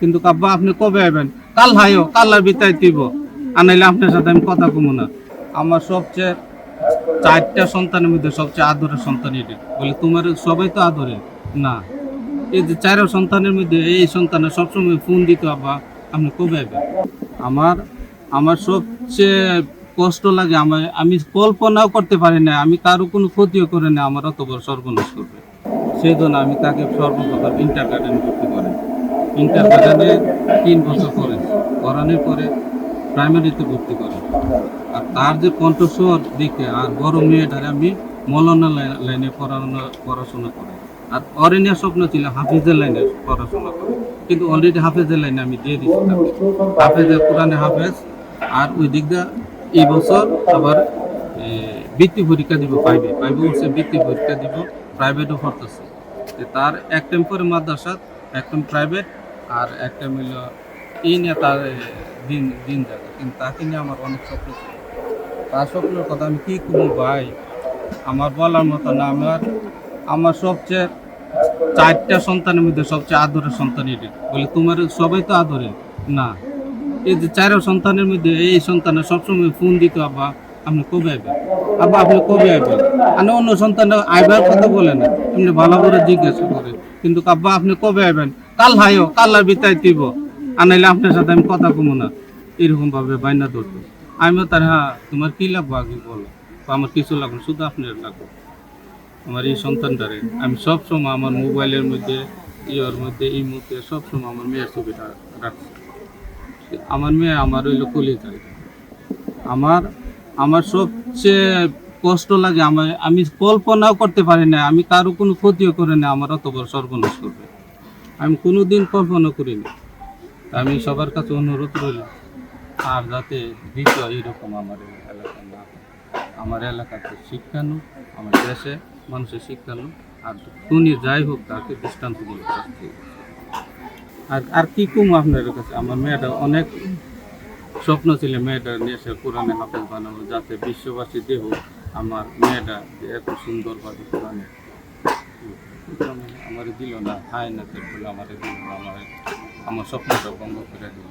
কিন্তু আব্বা আপনি কবে আইবেন? কাল হাইও কাল আর বিতাই দিব। আনাইলে আপনার সাথে আমি কথা কমু না। আমার সবচেয়ে চারটা সন্তানের মধ্যে সবচেয়ে আদরের সন্তান এটি। বলে, তোমার সবাই তো আদরে। না। এই যে চারো সন্তানের মধ্যে এই সন্তানের সবসময় ফোন দিত, আব্বা, আপনি কবে আইবেন? আমার আমার সবচেয়ে কষ্ট লাগে, আমার, আমি কল্পনাও করতে পারি না, আমি কারও কোনো ক্ষতিও করে না, আমার অত বড় সর্বনাশ করবে। সেই জন্য আমি তাকে সর্বপ্রথম ইন্টার গার্ডেনে ভর্তি করেন ইন্টার গার্ডেনে তিন বছর পরে করানোর পরে প্রাইমারিতে ভর্তি করে। আর তার যে কণ্ঠস্বর দেখে, আর বড় মেয়েটারে আমি মৌলানা লাই- লাইনে পড়ানো পড়াশোনা করে। আর অরণ্য স্বপ্ন ছিল হাফিজের লাইনে পড়াশোনা করে। কিন্তু অলরেডি হাফেজের লাইনে আমি দিয়ে দিচ্ছি হাফেজের কোরআনে হাফেজ। আর ওই দিক দিয়ে এই বছর আবার বৃত্তি পরীক্ষা দিব পাইবে। পাইবে উঠছে বৃত্তি পরীক্ষা দিব প্রাইভেটও পড়তেছে। তার এক টাইম করে মাদ্রাসা এক টাইম প্রাইভেট আর একটা হইল এই নিয়ে তার দিন দিন যাবে। কিন্তু তাকে নিয়ে আমার অনেক স্বপ্ন ছিল। তার স্বপ্নের কথা আমি কী করব ভাই? আমার বলার মতো না। আমার আমার সবচেয়ে চারটা সন্তানের মধ্যে সবচেয়ে আদরের সন্তান এটি। বলে, তোমার সবাই তো আদরে। না, এই যে চারো সন্তানের মধ্যে এই সন্তানের সবসময় ফোন দিত, আব্বা, আপনি কবে আইবেন? আব্বা, আপনি কবে আইবেন? আর অন্য সন্তান আইবার কথা বলে না। এমনি ভালো করে জিজ্ঞাসা করে কিন্তু, আব্বা, আপনি কবে আইবেন? কাল হাইও কাল আর বিতাই দিব। আনাইলে আপনার সাথে আমি কথা কমু না। এরকম ভাবে বাইনা ধরতো। আমিও তার হ্যাঁ তোমার কি লাগবো আগে বলো। আমার কিছু লাগবে শুধু আপনার লাগবে। আমার এই সন্তানটারে। আমি সব সময় আমার মোবাইলের মধ্যে, ইয়ের মধ্যে, এই মধ্যে সব সময় আমার মেয়ের ছবিটা রাখছি। আমার মেয়ে আমার ওইলো কলি যায় আমার আমার সবচেয়ে কষ্ট লাগে আমার আমি কল্পনাও করতে পারি না আমি কারও কোনো ক্ষতিও করে না আমার অত বড় সর্বনাশ করবে। আমি কোনো দিন কল্পনা করিনি। আমি সবার কাছে অনুরোধ রইল, আর যাতে দ্বিতীয় এইরকম আমার এলাকা না আমার এলাকাতে শিক্ষানু আমার দেশে মানুষের শিক্ষানু আর তুমি যাই হোক তাকে শাস্তি আর আর কি কম আপনার কাছে? আমার মেয়েটা অনেক স্বপ্ন ছিল মেয়েটা এসে কোরআনে হাফেজ বানাবো, যাতে বিশ্ববাসী দেহ আমার মেয়েটা এত সুন্দরভাবে কোরআনে আমার দিল না, হায় না বলে আমার দিল না, আমার আমার স্বপ্নটা ভঙ্গ করে দিল।